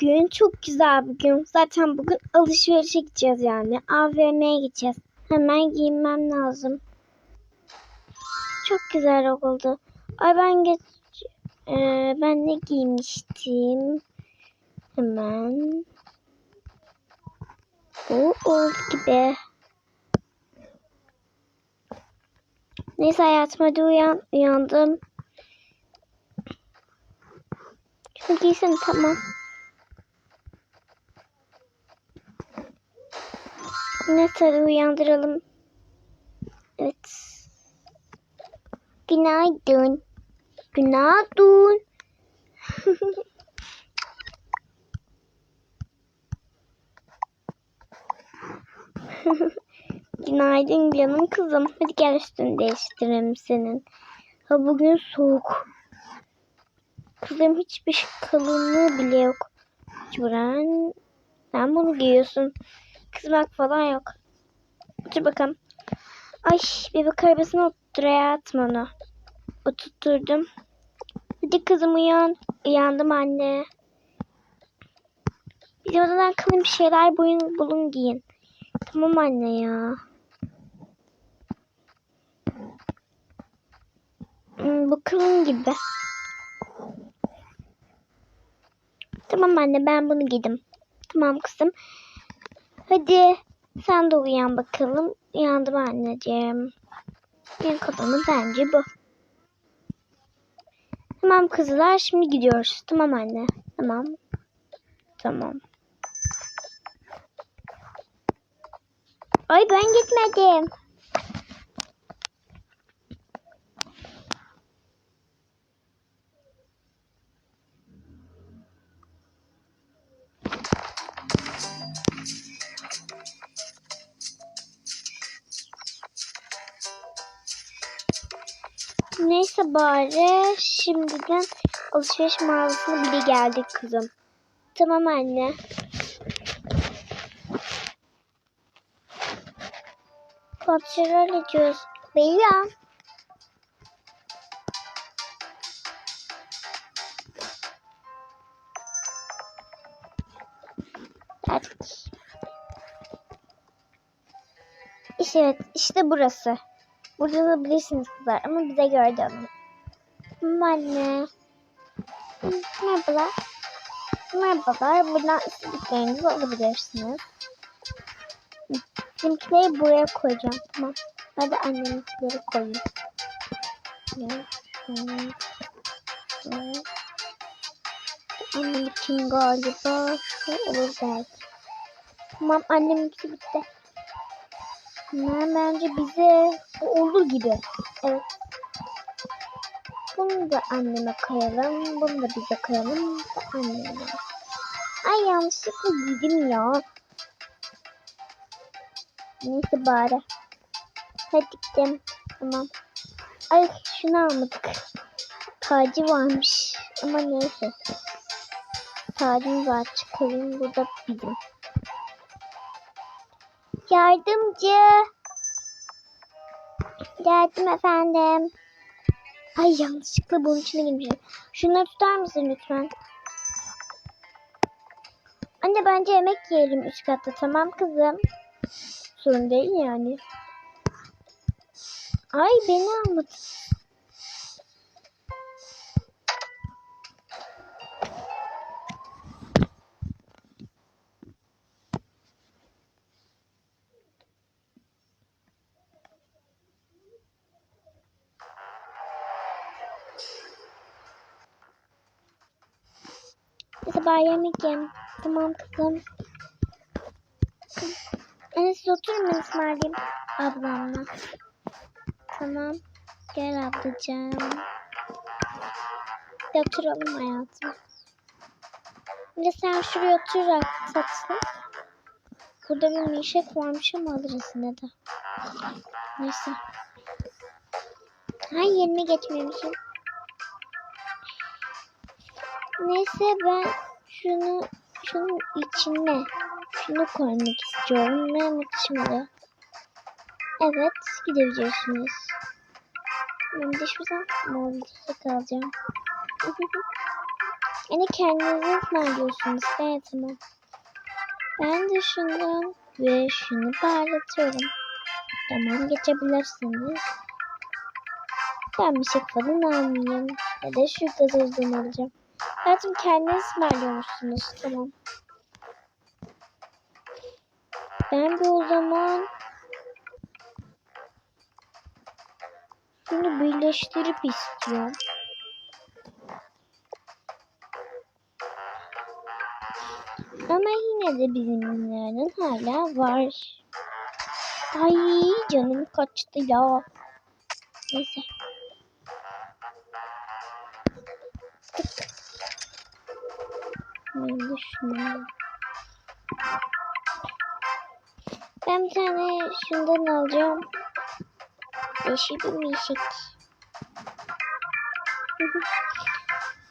bugün çok güzel bir gün. Zaten bugün alışverişe gideceğiz yani. AVM'ye gideceğiz. Hemen giyinmem lazım. Çok güzel oldu. Ay ben geç... Ee, ben ne giymiştim? Hemen. Bu oldu gibi. Neyse hayatım hadi uyan, uyandım. Şunu giysene tamam. Hadi uyandıralım. Evet. Günaydın. Günaydın. Günaydın canım kızım. Hadi gel üstünü değiştirelim senin. Ha bugün soğuk. Kızım hiçbir şey kalınlığı bile yok. Cüren. Sen bunu giyiyorsun. Kızmak falan yok. Otur bakalım. Ay bebek arabasına otur hayatım onu. Oturtturdum. Hadi kızım uyan. Uyandım anne. Bizim odadan kalın bir şeyler boyun bulun giyin. Tamam anne ya. Hmm, bu kalın gibi. Tamam anne ben bunu giydim. Tamam kızım. Hadi sen de uyan bakalım. Uyandım anneciğim. En kalanı bence bu. Tamam kızlar şimdi gidiyoruz. Tamam anne. Tamam. Tamam. Ay ben gitmedim. Neyse bari şimdiden alışveriş mağazasına bile geldik kızım. Tamam anne. Kontrol ediyoruz. İşte evet, işte burası. Burada da bilirsiniz kızlar ama bize göre de. Tamam anne. Merhabalar. Merhabalar. Buradan istediklerinizi alabilirsiniz. Bizimkileri buraya koyacağım. Tamam. Hadi anneminkileri koyayım. Evet, evet, evet. Annem için galiba şu olur belki. Tamam anneminki bitti. Ne bence bize bu olur gibi. Evet. Bunu da anneme koyalım. Bunu da bize koyalım. Bu da anneme. Ay yanlışlıkla giydim ya. Neyse bari. Hadi gittim. Tamam. Ay şunu almadık. Tacı varmış. Ama neyse. Tacım var. Çıkarayım. Bu da. Yardımcı. Geldim efendim. Ay yanlışlıkla bunun içine girmişim. Şunları tutar mısın lütfen? Anne bence yemek yiyelim üst katta tamam kızım. Sorun değil yani. Ay beni almadı. Sabah yemek yem. Tamam kızım. Anne siz oturun ben ısmarlayayım ablamla. Tamam. Gel ablacığım. Oturalım hayatım. De sen şuraya oturarak tatlım. Burada bir mişek varmış ama alırız yine de. Neyse. Ha yerine geçmemişim. Neyse ben şunu şunun içine şunu koymak istiyorum. Mehmet şimdi. Evet gidebiliyorsunuz. Ben de şuradan maalesef kalacağım. Yani kendinizi ısmarlıyorsunuz. Evet tamam. Ben de şundan ve şunu parlatıyorum. Tamam geçebilirsiniz. Ben bir şey falan almayayım. Ya da şu gazozdan alacağım. Hayatım kendiniz ısmarlıyormuşsunuz. Tamam. Ben bir o zaman bunu birleştirip istiyorum. Ama yine de bizimlerin hala var. Ay canım kaçtı ya. Neyse. Ben bir tane şundan alacağım. Beşi bir mişik.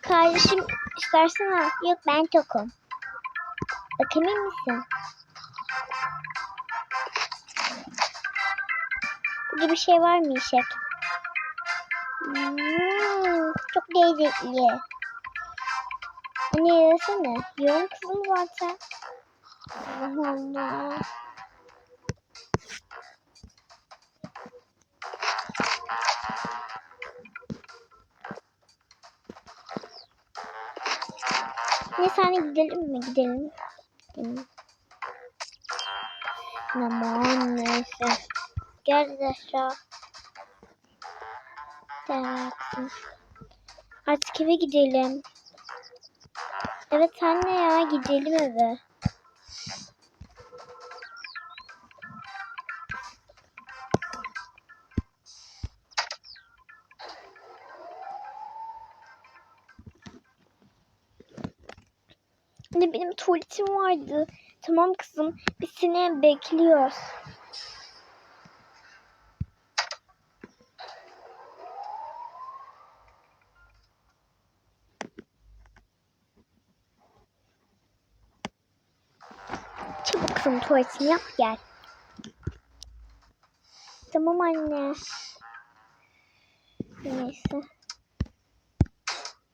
Kardeşim istersen al. Yok ben tokum. Bakabilir misin? Burada bir şey var mı İşek? Hmm, çok lezzetli. Anne yesene. Yiyorum kızım zaten. Allah Allah. Ne saniye gidelim mi? Gidelim. Gidelim. Aman neyse. Gel Zehra. Evet. Artık eve gidelim. Evet anne ya gidelim eve. Anne benim tuvaletim vardı. Tamam kızım. Biz seni bekliyoruz. Kızım tuvaletini yap gel. Tamam anne. Neyse.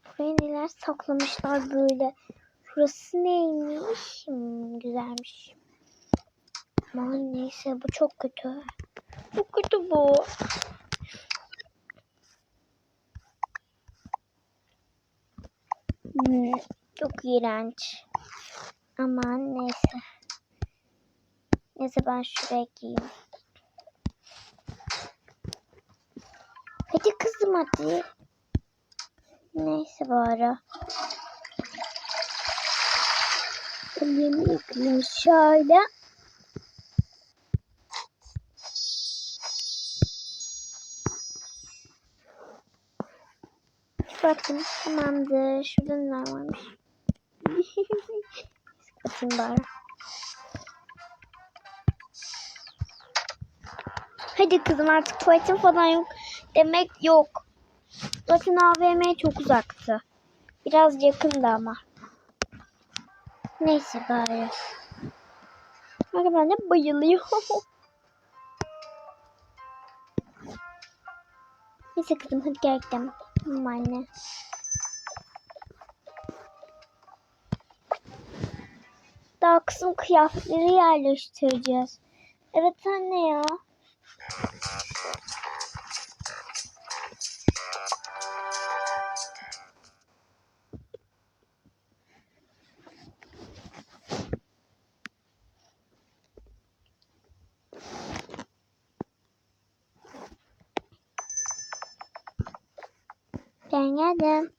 Buraya neler saklamışlar böyle. Şurası neymiş? Hmm, güzelmiş. Aman neyse bu çok kötü. Çok kötü bu. Hmm, çok iğrenç. Aman neyse. Neyse ben şuraya giyeyim. Hadi kızım hadi. Neyse bari. Elimi yıkayayım şöyle. Bakın tamamdır. Şurada neler varmış. Kapatayım bari. Hadi kızım artık tuvaletin falan yok. Demek yok. Zaten AVM çok uzaktı. Biraz yakındı ama. Neyse bari. Bak ben de bayılıyorum. Neyse kızım hadi gel gidelim. Tamam anne. Daha kızım kıyafetleri yerleştireceğiz. Evet anne ya. Ben geldim.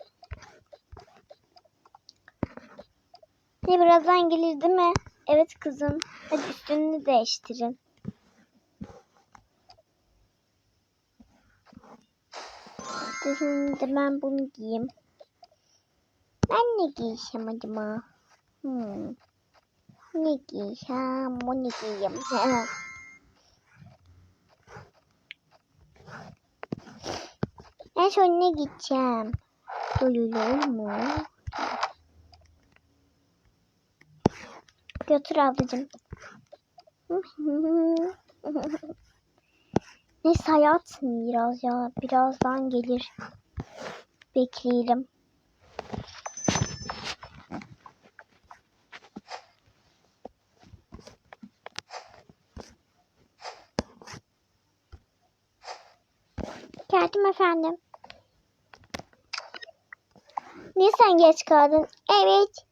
Ne birazdan gelir değil mi? Evet kızım. Hadi üstünü değiştirin. Şimdi ben bunu giyeyim. Ben ne giysem acaba? Hmm. Ne giysem? Bunu giyeyim. en son ne gideceğim? Duyulur mu? Götür ablacığım. Neyse hayat biraz ya. Birazdan gelir. Bekleyelim. Geldim efendim. Niye sen geç kaldın? Evet.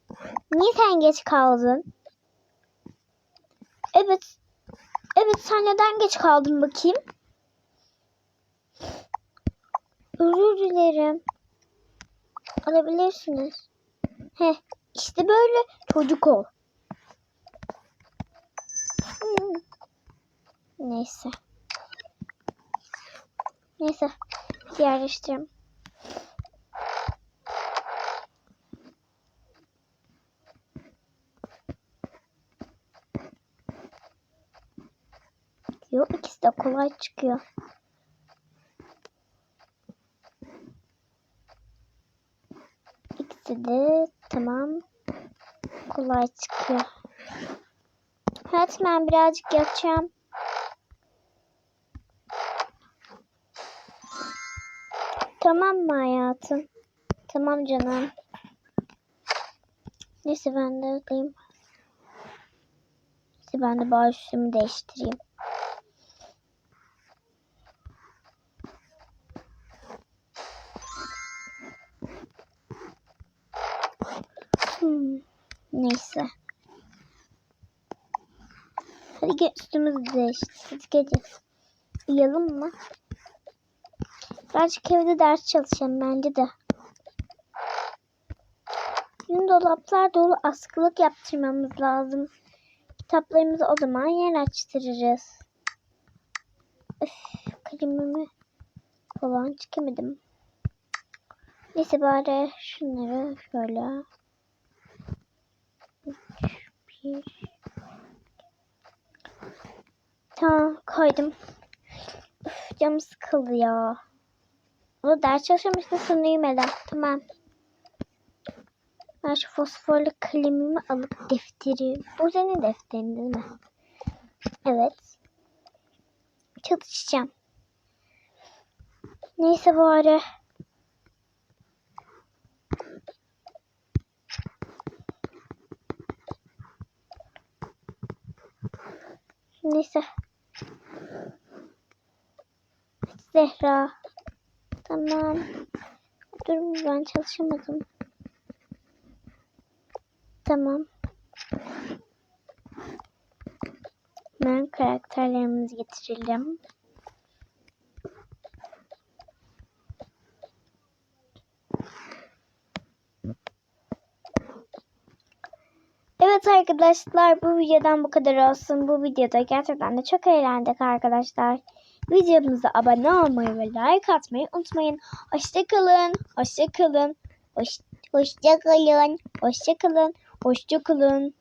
Niye sen geç kaldın? Evet. Evet sen neden geç kaldın bakayım? Özür dilerim. Alabilirsiniz. Heh, işte böyle çocuk ol. Hmm. Neyse. Neyse. Yerleştireyim. Yok ikisi de kolay çıkıyor. De tamam. Kolay çıkıyor. Evet ben birazcık yatacağım. Tamam mı hayatım? Tamam canım. Neyse ben de alayım. Neyse ben de üstümü değiştireyim. Neyse. Hadi gel üstümüzü değiştir. Hadi. Uyuyalım mı? Birazcık evde ders çalışalım bence de. Bizim dolaplar dolu askılık yaptırmamız lazım. Kitaplarımızı o zaman yer açtırırız. Öf, kalemimi falan çıkamadım. Neyse bari şunları şöyle. Bir. Tamam koydum. Üf, canım sıkıldı ya. O ders çalışmıştı sonra uyumadan. Tamam. Ben şu fosforlu kalemimi alıp defteri. Bu senin defterin değil mi? Evet. Çalışacağım. Neyse bari. Neyse. Zehra. Tamam. Dur ben çalışamadım. Tamam. Ben karakterlerimizi getirelim. Evet arkadaşlar bu videodan bu kadar olsun. Bu videoda gerçekten de çok eğlendik arkadaşlar. Videomuza abone olmayı ve like atmayı unutmayın. Hoşçakalın. Hoşçakalın. Hoş, hoşçakalın. Hoşçakalın. Hoşçakalın.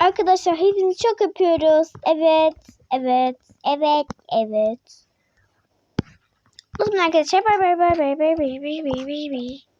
Arkadaşlar hepinizi çok öpüyoruz. Evet. Evet. Evet. Evet. O zaman arkadaşlar bay bay bay bay bay bay bay bay bay.